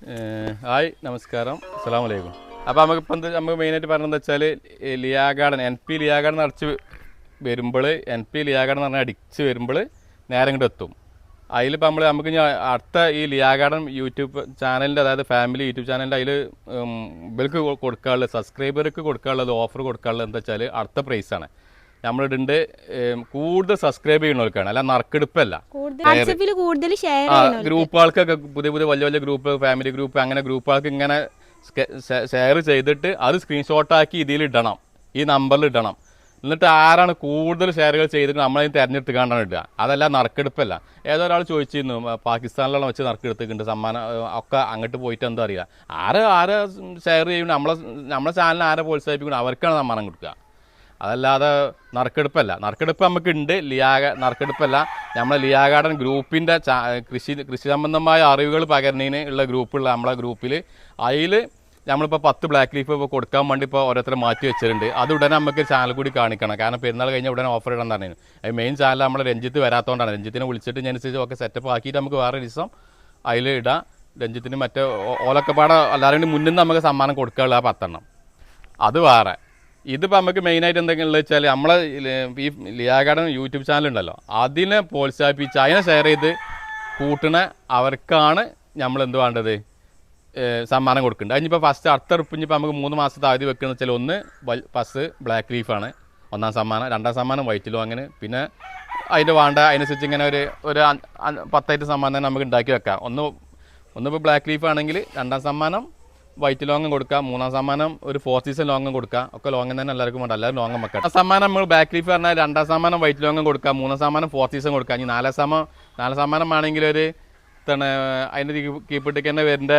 Hi നമസ്കാരം. അസ്സാം വലൈക്കും അപ്പോൾ നമുക്കിപ്പോൾ എന്താ നമുക്ക് മെയിനായിട്ട് പറഞ്ഞത് വെച്ചാൽ ലിയാഗാർഡൻ എൻ പി ലിയാഗാർഡൻ അടച്ച് വരുമ്പോൾ എൻ പി ലിയാഗാർഡൻ പറഞ്ഞാൽ അടിച്ച് വരുമ്പോൾ നേരം ഇങ്ങോട്ട് എത്തും. അതിലിപ്പോൾ നമ്മൾ നമുക്ക് അടുത്ത ഈ ലിയാഗാർഡൻ യൂട്യൂബ് ചാനലിന്റെ അതായത് ഫാമിലി യൂട്യൂബ് ചാനലിന്റെ അതിൽ ഇവർക്ക് കൊടുക്കാനുള്ളത് സബ്സ്ക്രൈബർക്ക് കൊടുക്കാനുള്ളത് ഓഫർ കൊടുക്കാനുള്ളത് എന്താ വെച്ചാൽ അടുത്ത പ്രൈസാണ് നമ്മളിടുണ്ട് കൂടുതൽ സബ്സ്ക്രൈബ് ചെയ്യുന്നവർക്കാണ്. അല്ല നറുക്കെടുപ്പല്ല. ഗ്രൂപ്പുകൾക്കൊക്കെ പുതിയ പുതിയ വലിയ വലിയ ഗ്രൂപ്പ് ഫാമിലി ഗ്രൂപ്പ് അങ്ങനെ ഗ്രൂപ്പുകൾക്ക് ഇങ്ങനെ ഷെയർ ചെയ്തിട്ട് അത് സ്ക്രീൻഷോട്ടാക്കി ഇതിൽ ഇടണം. ഈ നമ്പറിൽ ഇടണം. എന്നിട്ട് ആരാണ് കൂടുതൽ ഷെയറുകൾ ചെയ്തിട്ട് നമ്മളതിന് കാണാൻ ഇടുക. അതല്ല നറുക്കെടുപ്പല്ല. ഏതോ ഒരാൾ ചോദിച്ചിരുന്നു പാകിസ്ഥാനിലുള്ള വെച്ച് നറുക്കെടുത്തിട്ടുണ്ട് സമ്മാനം ഒക്കെ അങ്ങോട്ട് പോയിട്ട് എന്താ അറിയില്ല ആരെ ആരെ ഷെയർ ചെയ്യുന്നു? നമ്മളെ നമ്മളെ ചാനലിനെ ആരെ പ്രോത്സാഹിപ്പിക്കുന്നു? അവർക്കാണ് സമ്മാനം കൊടുക്കുക. അതല്ലാതെ നറുക്കെടുപ്പല്ല. നറുക്കെടുപ്പ് നമുക്കുണ്ട്. ലിയാഗ നറുക്കെടുപ്പല്ല. നമ്മളെ ലിയാഗാർഡൻ ഗ്രൂപ്പിന്റെ കൃഷി കൃഷി സംബന്ധമായ അറിവുകൾ പകരുന്നതിന് ഉള്ള ഗ്രൂപ്പുള്ള നമ്മളെ ഗ്രൂപ്പിൽ അതിൽ നമ്മളിപ്പോൾ പത്ത് ബ്ലാക്ക് ലീഫ് ഇപ്പോൾ കൊടുക്കാൻ വേണ്ടി ഇപ്പോൾ ഓരോരുത്തർ മാറ്റി വെച്ചിട്ടുണ്ട്. അത് ഉടനെ നമുക്ക് ചാനൽ കൂടി കാണിക്കണം. കാരണം പെരുന്നാൾ കഴിഞ്ഞാൽ ഉടനെ ഓഫർ ഇടാൻ തന്നെയാണ് അത് മെയിൻ ചാനൽ നമ്മളെ രഞ്ജിത്ത് വരാത്തതുകൊണ്ടാണ് രഞ്ജിത്തിനെ വിളിച്ചിട്ട് ഞാൻ അനുസരിച്ച് ഒക്കെ സെറ്റപ്പ് ആക്കിയിട്ട് നമുക്ക് വേറെ ദിവസം അതിൽ ഇടാം. രഞ്ജിത്തിന് മറ്റേ ഓലക്കപ്പാടെ പാടെ എല്ലാവരും മുന്നിൽ നിന്ന് നമുക്ക് സമ്മാനം കൊടുക്കാനുള്ള ആ പത്തെണ്ണം. അത് വേറെ. ഇതിപ്പോൾ നമുക്ക് മെയിനായിട്ട് എന്തെങ്കിലും ഉള്ളത് വെച്ചാൽ നമ്മളെ ഈ ലിയാഗാർഡൻ യൂട്യൂബ് ചാനൽ ഉണ്ടല്ലോ. അതിനെ പ്രോത്സാഹിപ്പിച്ച് അതിനെ ഷെയർ ചെയ്ത് കൂട്ടണ അവർക്കാണ് നമ്മൾ എന്ത് വേണ്ടത് സമ്മാനം കൊടുക്കുന്നുണ്ട് അതിനിപ്പോൾ ഫസ്റ്റ് അടുത്ത ഇനിയിപ്പോൾ നമുക്ക് മൂന്ന് മാസത്തെ അവധി വെക്കുന്നത് വെച്ചാൽ ഒന്ന് ഫസ്റ്റ് ബ്ലാക്ക് ലീഫാണ് ഒന്നാം സമ്മാനം രണ്ടാം സമ്മാനം വൈറ്റിലോ അങ്ങനെ. പിന്നെ അതിന്റെ വേണ്ട അതിനനുസരിച്ച് ഇങ്ങനെ ഒരു ഒരു പത്തായിട്ട് സമ്മാനം നമുക്ക് ഉണ്ടാക്കി വെക്കാം. ഒന്ന് ഒന്നിപ്പോൾ ബ്ലാക്ക് ലീഫ് ആണെങ്കിൽ രണ്ടാം സമ്മാനം വൈറ്റ് ലോങ്ങും കൊടുക്കാം. മൂന്നാം സമ്മാനം ഒരു ഫോർ സീസൺ ലോങ്ങും കൊടുക്കാം. ഒക്കെ ലോങ്ങ് തന്നെ എല്ലാവർക്കും വേണ്ട. എല്ലാവരും ലോങ്ങും വെക്കാം സമ്മാനം നമ്മൾ ബാക്ക് ലീഫ് പറഞ്ഞാൽ രണ്ടാം സമ്മാനം വൈറ്റ് ലോങ്ങും കൊടുക്കാം. മൂന്നാം സമ്മാനം ഫോർ സീസൺ കൊടുക്കാം. ഇനി നാലാം സമ്മാനം നാലാം സമ്മാനം ആണെങ്കിൽ ഒരു എന്താണ് അതിന്റെ കീപ്പിട്ടേക്ക് തന്നെ വരുന്ന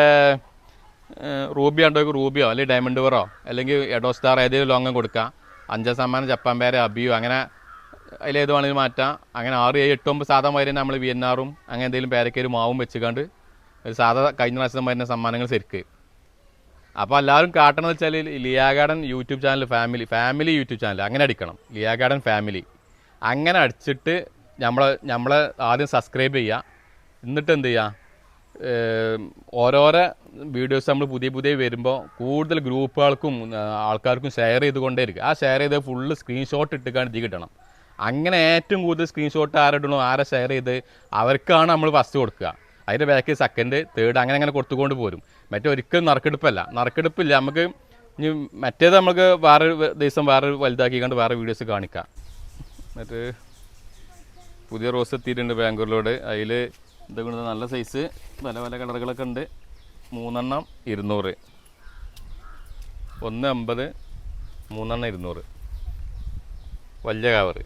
റൂബി ഉണ്ടോ? റൂബിയോ? അല്ലെങ്കിൽ ഡയമണ്ട് വറോ അല്ലെങ്കിൽ എഡോ സ്റ്റാർ ഏതെങ്കിലും ലോങ്ങും കൊടുക്കാം. അഞ്ചാം സമ്മാനം ജപ്പാൻ പേര് അബിയോ. അങ്ങനെ അതിലേത് വേണമെങ്കിലും മാറ്റാം. അങ്ങനെ ആറ് ഏഴ് എട്ട് ഒമ്പത് സാധാരണ വരെ നമ്മൾ വി എൻ ആറും അങ്ങനെ എന്തെങ്കിലും പേരക്കേരും മാവും വെച്ചുകൊണ്ട് ഒരു സാധാ കഴിഞ്ഞ പ്രാവശ്യം വരുന്ന സമ്മാനങ്ങൾ ശരിക്ക്. അപ്പോൾ എല്ലാവരും കാട്ടണമെന്ന് വെച്ചാൽ Liya garden YouTube channel family family YouTube channel. അങ്ങനെ അടിക്കണം. Liya garden family. അങ്ങനെ അടിച്ചിട്ട് നമ്മളെ നമ്മളെ ആദ്യം സബ്സ്ക്രൈബ് ചെയ്യുക എന്നിട്ട് എന്ത് ചെയ്യുക ഓരോരോ വീഡിയോസ് നമ്മൾ പുതിയ പുതിയ വരുമ്പോൾ കൂടുതൽ ഗ്രൂപ്പുകൾക്കും ആൾക്കാർക്കും ഷെയർ ചെയ്തുകൊണ്ടേ ഇരിക്കുക ആ ഷെയർ ചെയ്ത് ഫുള്ള് സ്ക്രീൻഷോട്ട് ഇട്ടിക്കാണ് ഇത് കിട്ടണം. അങ്ങനെ ഏറ്റവും കൂടുതൽ സ്ക്രീൻഷോട്ട് ആരിടണോ ആരെ ഷെയർ ചെയ്ത് അവർക്കാണ് നമ്മൾ ഫസ്റ്റ് കൊടുക്കുക. അതിന്റെ ബാക്ക് സെക്കൻഡ് തേർഡ് അങ്ങനെ അങ്ങനെ കൊടുത്തുകൊണ്ട് പോരും. മറ്റേ ഒരിക്കലും നറുക്കെടുപ്പല്ല. നറുക്കെടുപ്പില്ല. നമുക്ക് ഇനി മറ്റേത് നമുക്ക് വേറെ ദിവസം വേറെ വലുതാക്കിക്കൊണ്ട് വേറെ വീഡിയോസ് കാണിക്കാം. എന്നിട്ട് പുതിയ റോസ് എത്തിയിട്ടുണ്ട് ബാംഗ്ലൂരിലോട്. അതിൽ ഇതുകൊണ്ട് നല്ല സൈസ് പല പല കളറുകളൊക്കെ ഉണ്ട്. മൂന്നെണ്ണം ഇരുന്നൂറ്. ഒന്ന് അമ്പത് മൂന്നെണ്ണം ഇരുന്നൂറ്. വലിയ കവറ്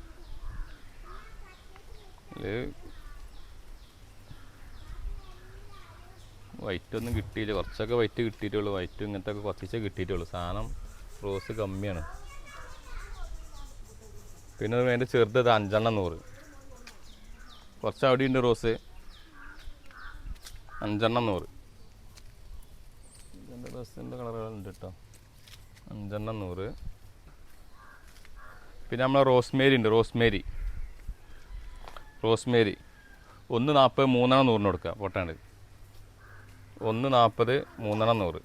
വൈറ്റ് ഒന്നും കിട്ടിയില്ല. കുറച്ചൊക്കെ വൈറ്റ് കിട്ടിയിട്ടുള്ളൂ. വൈറ്റ് ഇങ്ങനത്തെ ഒക്കെ കുറച്ചേ കിട്ടിയിട്ടുള്ളൂ. സാധനം റോസ് കമ്മിയാണ്. പിന്നെ അതിന്റെ ചെറുത് അഞ്ചെണ്ണം നൂറ്. കുറച്ച് അവിടെ ഉണ്ട് റോസ് അഞ്ചെണ്ണം നൂറ്. ഇതിന്റെ റോസിന്റെ കളറുകളുണ്ട് കേട്ടോ അഞ്ചെണ്ണം നൂറ്. പിന്നെ നമ്മളെ റോസ്മേരി ഉണ്ട്. റോസ്മേരി റോസ്മേരി ഒന്ന് നാൽപ്പത് മൂന്നെണ്ണം നൂറിന് കൊടുക്കുക. പൊട്ടാണ്ട്. ഒന്ന് നാൽപ്പത് മൂന്നെണ്ണം നൂറ്.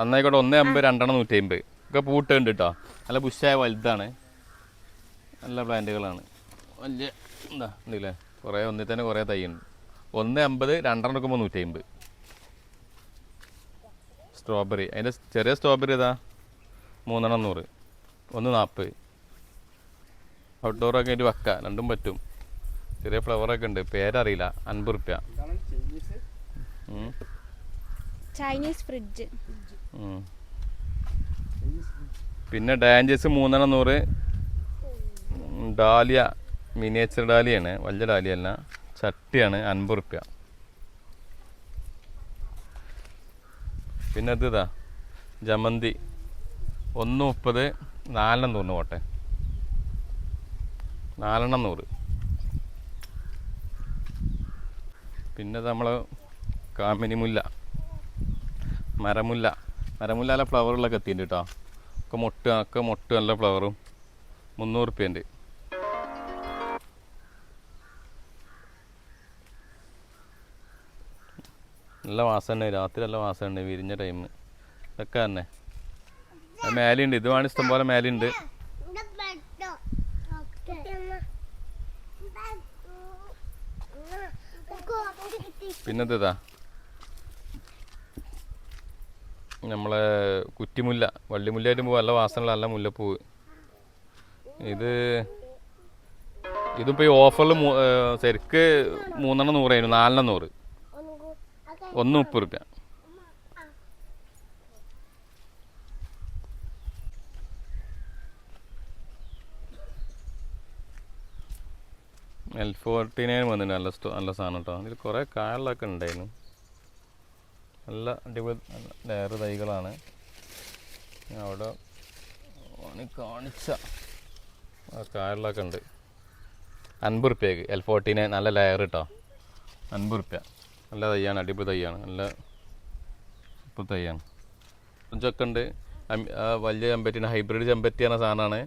അന്നായിക്കോട്ടെ ഒന്ന് അമ്പത് രണ്ടെണ്ണം നൂറ്റി അമ്പത് ഒക്കെ പൂട്ടുണ്ട് കേട്ടോ നല്ല ബുഷായ വലുതാണ്. നല്ല പ്ലാന്റുകളാണ്. വലിയ എന്താ ഉണ്ടല്ലേ കുറേ ഒന്നിൽ തന്നെ കുറേ തൈയുണ്ട് ഒന്ന് അമ്പത് രണ്ടെണ്ണം എടുക്കുമ്പോൾ നൂറ്റി അമ്പത് സ്ട്രോബെറി. അതിന്റെ ചെറിയ സ്ട്രോബെറി ഇതാ മൂന്നെണ്ണം നൂറ്. ഒന്ന് നാൽപ്പത് ഔട്ട്ഡോറൊക്കെ ആയിട്ട് വക്ക രണ്ടും പറ്റും. ചെറിയ ഫ്ലവറൊക്കെ ഉണ്ട്. പേരറിയില്ല. അൻപത് റുപ്യ. ചൈനീസ് ഫ്രിഡ്ജ് പിന്നെ ഡാൻജസ് മൂന്നെണ്ണം നൂറ്. ഡാലിയ. മിനിയേച്ചർ ഡാലിയാണ്. വലിയ ഡാലിയ അല്ല ചട്ടിയാണ്. അൻപത് റുപ്യ. പിന്നെ ഇത് ഇതാ. ജമന്തി. ഒന്ന് മുപ്പത്. നാലെണ്ണം നൂറിന് പോട്ടെ. നാലെണ്ണം നൂറ്. പിന്നെ നമ്മൾ കാമിനി മുല്ല മരമുല്ല. മരമുല്ല നല്ല ഫ്ലവറുകളൊക്കെ എത്തിയിട്ടുണ്ട് കേട്ടോ ഒക്കെ മൊട്ട് ഒക്കെ മൊട്ട് നല്ല ഫ്ലവറും മുന്നൂറ് റുപ്യന്റെ നല്ല വാസന രാത്രി നല്ല വാസന വിരിഞ്ഞ ടൈം ഇതൊക്കെ തന്നെ. മേലുണ്ട്. ഇത് വേണം ഇഷ്ടം പോലെ മേലെയുണ്ട് പിന്നെ ഇതാ നമ്മളെ കുറ്റിമുല്ല വള്ളിമുല്ലായിട്ട് പോകും നല്ല വാസനയുള്ള നല്ല മുല്ലപ്പൂവ്. ഇത് ഇതിപ്പോൾ ഈ ഓഫറിൽ ശരിക്ക് മൂന്നെണ്ണം നൂറായിരുന്നു. നാലെണ്ണം നൂറ്. ഒന്ന് മുപ്പത് റുപ്യ. എൽ ഫോർട്ടി നയൻ വന്നിട്ടുണ്ട് നല്ല സ്റ്റോ നല്ല സാധനം കേട്ടോ ഇതിൽ കുറേ കായലൊക്കെ ഉണ്ടായിരുന്നു. നല്ല അടിപൊളി ലെയർ തൈകളാണ്. ഞാൻ അവിടെ കാണിച്ച. കായലൊക്കെ ഉണ്ട്. അൻപത് റുപ്യക്ക്. എൽ ഫോർട്ടി നയൻ നല്ല ലെയർ കേട്ടോ അൻപത് റുപ്യ. നല്ല തയ്യാണ് അടിപൊളി തയ്യാണ് നല്ല ഇപ്പോൾ തയ്യാണ് കൊഞ്ചൊക്കെ ഉണ്ട്. വലിയ ചെമ്പറ്റിന് ഹൈബ്രിഡ് ചെമ്പറ്റി എന്ന സാധനമാണ്.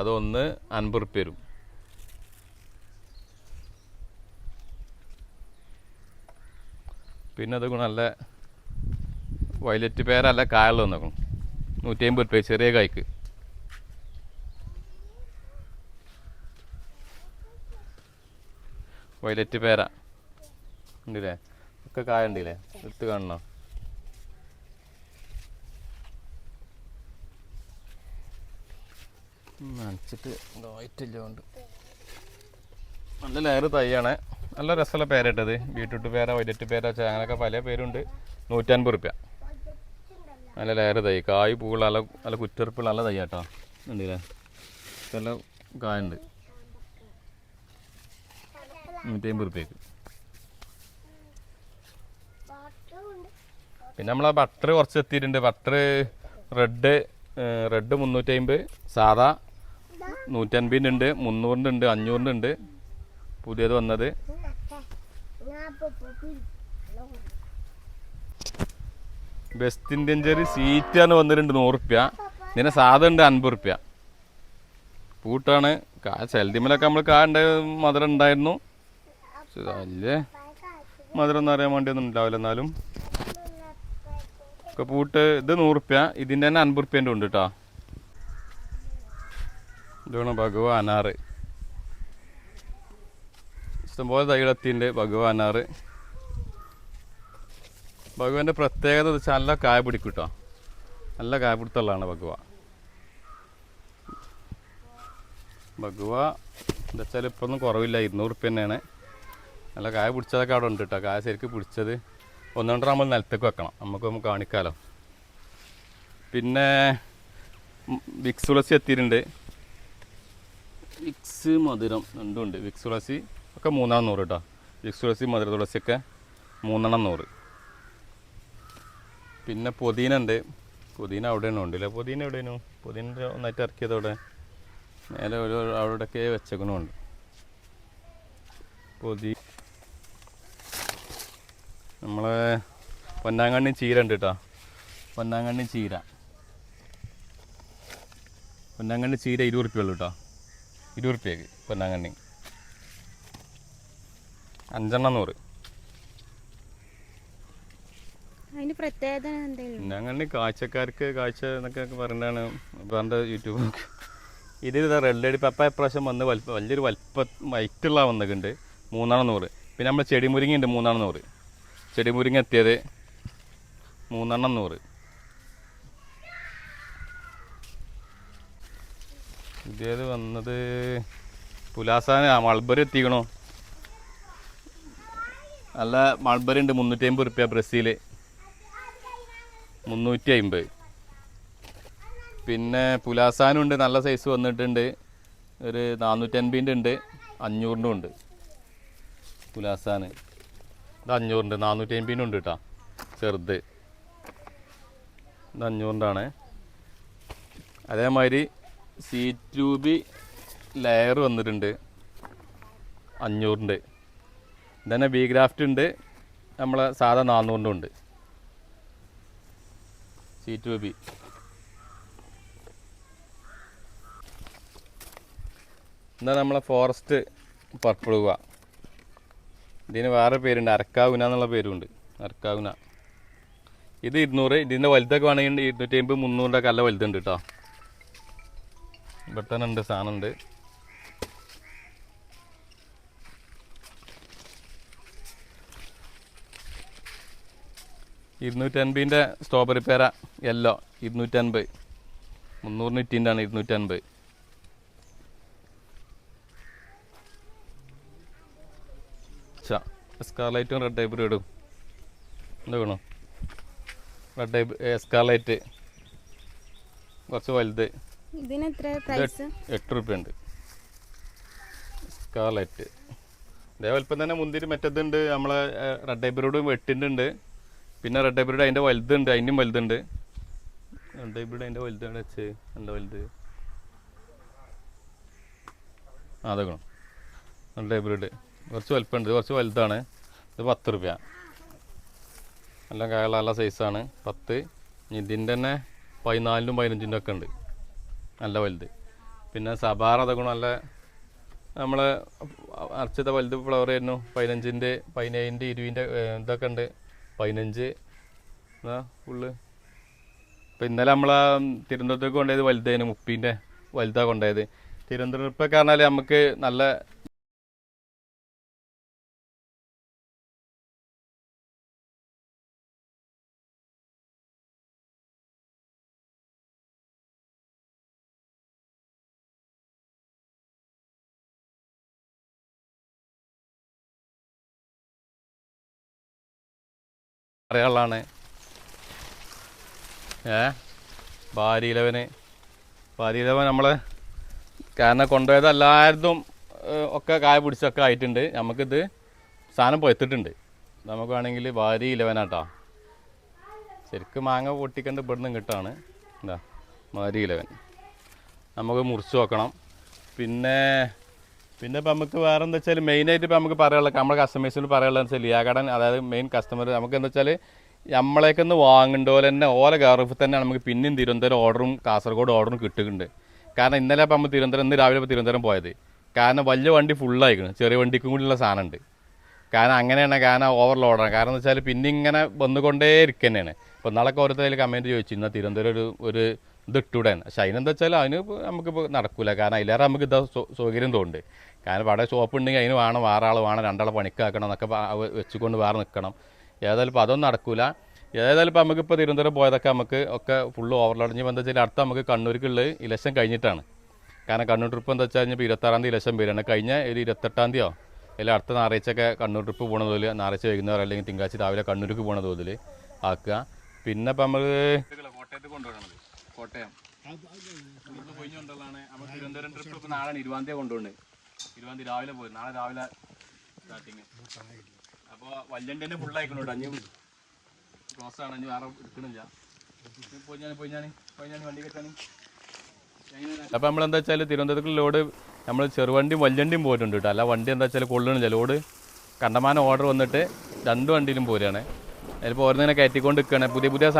അതൊന്ന് അൻപത് റുപ്യ വരും. പിന്നെ അത് നല്ല വയലറ്റ് പേരല്ല കായൽ വന്നേക്കണം. നൂറ്റി അമ്പത് രൂപ ചെറിയ കായ്ക്ക്. വയലറ്റ് പേര. ഉണ്ടല്ലേ? ഒക്കെ കായ ഉണ്ടല്ലേ? എടുത്ത് കാണണോ? നനച്ചിട്ട് ഇതായിട്ടില്ലോണ്ട് നല്ല ലെയർ തൈയാണ്. നല്ല രസമുള്ള പേരിട്ടത് ബീട്രൂട്ട് പേര വൈലറ്റ് പേര അങ്ങനെയൊക്കെ പല പേരുണ്ട്. നൂറ്റൻപത് റുപ്യ. നല്ല ലെയർ തൈ. കായ് പൂവുള്ള നല്ല നല്ല കുറ്ററുപ്പുള്ള നല്ല തൈ കേട്ടോ ഉണ്ടല്ലേ നല്ല കായുണ്ട്. നൂറ്റി അമ്പത് റുപ്യക്ക്. പിന്നെ നമ്മളാ ബട്ടർ കുറച്ച് എത്തിയിട്ടുണ്ട്. ബട്ടർ റെഡ് റെഡ് മുന്നൂറ്റി അമ്പത് സാധാ നൂറ്റൻപതിന്റെ ഉണ്ട് മുന്നൂറിന്റെ ഉണ്ട് അഞ്ഞൂറിന്റെ ഉണ്ട് പുതിയത് വന്നത് ബെസ്റ്റ് ഇന്ത്യൻ ചെറി സീറ്റാണ് വന്നിട്ടുണ്ട് നൂറുപ്യ. ഇതിനെ സാധനം ഉണ്ട് അൻപത് റുപ്യ പൂട്ടാണ് ചെലതിമലൊക്കെ നമ്മൾ കാ മധുരം ഉണ്ടായിരുന്നു. അല്ലേ മധുരം എന്ന് അറിയാൻ വേണ്ടിയൊന്നും ഉണ്ടാവില്ല എന്നാലും. ഒക്കെ പൂട്ട് ഇത് നൂറുപ്യ. ഇതിന്റെ തന്നെ അൻപത് റുപ്യന്റെ ഉണ്ട് കേട്ടോ ഇതാണ് ഭഗവാൻ അനാറ് ഇഷ്ടംപോലെ തൈകളെത്തിയിട്ടുണ്ട് ഭഗവാനാറ്. ഭഗവാന്റെ പ്രത്യേകത എന്ന് വെച്ചാൽ നല്ല കായ പിടിക്കും കേട്ടോ നല്ല കായ പിടുത്തുള്ളതാണ് ഭഗവ. ഭഗവ എന്താ വെച്ചാൽ ഇപ്പം ഒന്നും കുറവില്ല ഇരുന്നൂറ് റുപ്യ തന്നെയാണ്. നല്ല കായ പിടിച്ചതൊക്കെ അവിടെ ഉണ്ട് കേട്ടോ കായ ശരിക്കും പിടിച്ചത് ഒന്നുകൊണ്ട് നമ്മൾ നിലത്തേക്ക് വെക്കണം. നമുക്ക് നമുക്ക് കാണിക്കാമല്ലോ പിന്നെ ഉം, വിക്സ് തുളസി എത്തിയിട്ടുണ്ട്. വിക്സ് മധുരം രണ്ടുമുണ്ട് വിക്സ് തുളസി ഒക്കെ മൂന്നാം നൂറ് കേട്ടോ തുളസി മധുര തുളസിയൊക്കെ മൂന്നെണ്ണം നൂറ്. പിന്നെ പുതിന ഉണ്ട് പുതിന അവിടെയാണ്. ഉണ്ടല്ലേ പുതിന എവിടെയാണ്? പുതിന ഒന്നായിട്ട് ഇറക്കിയത് അവിടെ. നേരെ ഒരു അവിടെയൊക്കെ വെച്ചേക്കണമുണ്ട് പൊതി നമ്മളെ പൊന്നാങ്കണ്ണി ചീര ഉണ്ട് കേട്ടോ പൊന്നാങ്കണ്ണി ചീര. പൊന്നാങ്കണ്ണി ചീര ഇരുപത് റുപ്യ ഉള്ളൂ കേട്ടോ ഇരുപത് ഉറുപ്പ്യക്ക് പൊന്നാങ്കണ്ണി. അഞ്ചെണ്ണം നൂറ്. അതിന് പ്രത്യേകത എന്തെങ്കിലും പൊന്നാങ്കണ്ണി കാഴ്ചക്കാർക്ക് കാഴ്ച എന്നൊക്കെ പറഞ്ഞാണ് പറഞ്ഞ യൂട്യൂബ് ഇത് റെഡ് അടി പപ്പ ഇപ്രാവശ്യം വന്ന് വലിപ്പ വലിയൊരു വലിപ്പ വൈറ്റുള്ള വന്നിട്ടുണ്ട് മൂന്നാണ് നൂറ്. പിന്നെ നമ്മൾ ചെടിമുരിങ്ങ ഉണ്ട് മൂന്നാണ് നൂറ്. ചെടിമുരിങ്ങ എത്തിയത് മൂന്നെണ്ണം നൂറ്. ഇതേത് വന്നത് പുലാസാന മൾബറി എത്തിക്കണോ. നല്ല മൾബറി ഉണ്ട് മുന്നൂറ്റി അമ്പത് റുപ്യ ബ്രസീൽ. മുന്നൂറ്റി അമ്പത് പിന്നെ പുലാസാനും ഉണ്ട് നല്ല സൈസ് വന്നിട്ടുണ്ട്. ഒരു നാനൂറ്റി അൻപതിന്റെ ഉണ്ട് അഞ്ഞൂറിന്റെ ഉണ്ട്. പുലാസാന്. ഇത് അഞ്ഞൂറിന്റെ നാനൂറ്റി അൻപതിന്റെ ഉണ്ട് കേട്ടോ ചെറുത്. ഇത് അഞ്ഞൂറിന്റെ അതേമാതിരി സി ട്യൂബി ലെയർ വന്നിട്ടുണ്ട് അഞ്ഞൂറിന്റെ. ഇതന്നെ ബി ഗ്രാഫ്റ്റ് ഉണ്ട്. നമ്മളെ സാധാ നാന്നൂറിന്റെ ഉണ്ട്. സി ടു ബി എന്നാൽ നമ്മളെ ഫോറസ്റ്റ് പർപ്പിളുക ഇതിന് വേറെ പേരുണ്ട്. അരക്കാവുന എന്നുള്ള പേരുണ്ട്. അരക്കാവുന. ഇത് ഇരുന്നൂറ്. ഇതിന്റെ വലുതൊക്കെ വേണമെങ്കിൽ ഇരുന്നൂറ്റി അമ്പത് മുന്നൂറിന്റെ ഒക്കെ നല്ല വലുതുണ്ട് കേട്ടോ ഇവിടെ തന്നെ ഉണ്ട് സാധനം ഇരുന്നൂറ്റൻപതിന്റെ സ്ട്രോബെറി പേര യെല്ലോ ഇരുന്നൂറ്റൻപത്. മുന്നൂറിന് ഇറ്റിന്റെ ആണ് ഇരുന്നൂറ്റൻപത് സ്കാർലൈറ്റും റെഡ് ടൈപ്പ് ഇടും. എന്താ വേണം? റെഡ് ടൈപ്പ് സ്കാർലൈറ്റ് കുറച്ച് വലുത്. ഇതിന് എത്ര പ്രൈസ് എട്ട് റുപ്യ ഉണ്ട്. സ്കാർലൈറ്റ് ഇതേ വലുപ്പം തന്നെ മുന്തിരി മറ്റേതുണ്ട്. നമ്മളെ റെഡ് ഹൈബ്രിഡും എട്ടിന്റെ ഉണ്ട് പിന്നെ റെഡ് ഹൈബ്രിഡ് അതിന്റെ വലുതുണ്ട് അതിന്റെയും വലുതുണ്ട് റെഡ് ഹൈബ്രിഡ് അതിന്റെ വലുതാണ് വെച്ച്? എന്താ വലുത്? ആ അതൊക്കെ റെഡ് ഹൈബ്രിഡ് കുറച്ച് വലുപ്പമുണ്ട് കുറച്ച് വലുതാണ്. ഇത് പത്ത് റുപ്യ. നല്ല കായുള്ള നല്ല സൈസാണ് പത്ത്. ഇതിന്റെ തന്നെ പതിനാലിനും പതിനഞ്ചിന്റെ ഒക്കെ ഉണ്ട്. നല്ല വലുത്. പിന്നെ സബാർ അതൊക്കെ നല്ല നമ്മളെ അർച്ചത്തെ വലുത് ഫ്ലവർ ആയിരുന്നു. പതിനഞ്ചിന്റെ പതിനേഴിന്റെ ഇരുപതിന്റെ ഇതൊക്കെ ഉണ്ട്. പതിനഞ്ച്. എന്നാ ഫുള്ള് ഇപ്പം ഇന്നലെ നമ്മളെ തിരുവനന്തപുരത്തേക്ക് കൊണ്ടുപോയത് വലുതായിരുന്നു മുപ്പീന്റെ വലുതാണ് കൊണ്ടുപോയത്. തിരുവനന്തപുരം ഇപ്പം പറഞ്ഞാൽ നമുക്ക് നല്ല പറയാനുള്ളതാണ് ഏ? ഭാര്യയിലവന്. ഭാര്യയിലവൻ നമ്മളെ കാരണം കൊണ്ടുപോയത് ഒക്കെ കായ പിടിച്ചൊക്കെ ആയിട്ടുണ്ട്. നമുക്കിത് സാധനം പൊയത്തിട്ടുണ്ട് നമുക്ക് വേണമെങ്കിൽ ഭാര്യ ഇലവനാട്ടോ ശരിക്കും മാങ്ങ പൊട്ടിക്കണ്ട് ഇവിടുന്ന് കിട്ടാണ് എന്താ ഭാര്യ ഇലവൻ നമുക്ക് മുറിച്ച് നോക്കണം. പിന്നെ പിന്നെ ഇപ്പം നമുക്ക് വേറെ എന്താ വെച്ചാൽ മെയിനായിട്ട് ഇപ്പം നമുക്ക് പറയാനുള്ള നമ്മുടെ കസ്റ്റമേഴ്സിന് പറയാനുള്ളത് വെച്ചാൽ ലിയാകടൻ അതായത് മെയിൻ കസ്റ്റമർ നമുക്ക് എന്താ വെച്ചാൽ നമ്മളേക്കൊന്ന് വാങ്ങേണ്ട പോലെ തന്നെ ഓല ഗാർഫിൽ തന്നെ നമുക്ക് പിന്നെയും തിരുവനന്തപുരം ഓർഡറും കാസർഗോഡ് ഓർഡറും കിട്ടുന്നുണ്ട് കാരണം ഇന്നലെ ഇപ്പം നമ്മൾ തിരുവനന്തപുരം ഇന്ന് രാവിലെ ഇപ്പോൾ തിരുവനന്തപുരം പോയത്. കാരണം വലിയ വണ്ടി ഫുള്ളായിരിക്കണം ചെറിയ വണ്ടിക്കും കൂടിയുള്ള സാധനമുണ്ട്. കാരണം അങ്ങനെയാണ് കാരണം ഓവർലോഡാണ് കാരണം എന്ന് വെച്ചാൽ പിന്നെ ഇങ്ങനെ വന്നുകൊണ്ടേ ഇരിക്കുന്നതാണ് ഇപ്പോൾ നാളൊക്കെ ഓരോരുത്തർ കമന്റ് ചോദിച്ചു. ഇന്ന് തിരുവനന്തപുരം ഒരു ഒരു ഇത് ഇട്ടുവിടാൻ പക്ഷേ അതിനെന്താ വെച്ചാൽ അതിന് നമുക്ക് നടക്കില്ല കാരണം അതിലേറെ നമുക്ക് ഇതാ സൗകര്യം തോന്നുന്നുണ്ട്. കാരണം അവിടെ ഷോപ്പ് ഉണ്ടെങ്കിൽ അതിന് വേണം വേറെ ആൾ വേണം രണ്ടാളെ പണിക്കാക്കണം എന്നൊക്കെ വെച്ചുകൊണ്ട് വേറെ നിൽക്കണം ഏതായാലും ഇപ്പോൾ അതൊന്നും നടക്കില്ല ഏതായാലും ഇപ്പോൾ നമുക്കിപ്പോൾ തിരുവനന്തപുരം പോയതൊക്കെ നമുക്ക് ഒക്കെ ഫുള്ള് ഓവർലോഡ് ഇനി എന്താ വെച്ചാൽ അടുത്ത നമുക്ക് കണ്ണൂർക്കുള്ള ഇലക്ഷൻ കഴിഞ്ഞിട്ടാണ്. കാരണം കണ്ണൂർ ട്രിപ്പ് എന്താ വെച്ചാൽ ഇപ്പോൾ ഇരുപത്താറാം തീയതി ഇലക്ഷൻ വരികയാണ് കഴിഞ്ഞ ഒരു ഇരുപത്തെട്ടാം തീയതിയോ? അല്ലെങ്കിൽ അടുത്ത ഞായറാഴ്ചയൊക്കെ കണ്ണൂർ ട്രിപ്പ് പോകണ തോതിൽ ഞായറാഴ്ച വൈകുന്നേരം അല്ലെങ്കിൽ തിങ്കളാഴ്ച രാവിലെ കണ്ണൂർക്ക് പോകണ തോതിൽ ആക്കുക. പിന്നെ ഇപ്പം നമ്മൾ കോട്ടയത്ത് കൊണ്ടുപോകണത് കോട്ടയം. തിരുവനന്തപുരം ട്രിപ്പ് നാളെ ഇരുപതാം തീയതി കൊണ്ടുപോകുന്നത് ഇരുപതാം തീയതി രാവിലെ പോയി. നാളെ രാവിലെ സ്റ്റാർട്ടിങ് അപ്പോൾ വല്യന്റെ തന്നെ ഫുള്ളായിക്കണോട്ടോ അഞ്ഞു ക്ലോസ് ആണ്. അഞ്ഞു വേറെ എടുക്കണില്ല. ഞാൻ ഞാൻ ഞാൻ അപ്പം എന്താ വെച്ചാൽ തിരുവനന്തപുരത്ത് ലോഡ് നമ്മൾ ചെറുവണ്ടിയും വല്യണ്ടിയും പോയിട്ടുണ്ട് കേട്ടോ. അല്ല വണ്ടി എന്താ വെച്ചാൽ കൊള്ളണില്ല ലോഡ് കണ്ടമാനം ഓർഡർ വന്നിട്ട് രണ്ട് വണ്ടിയിലും പോരുകയാണ് അതിലിപ്പോൾ ഓരോന്നിങ്ങനെ കയറ്റിക്കൊണ്ട് നിൽക്കുകയാണ് പുതിയ പുതിയ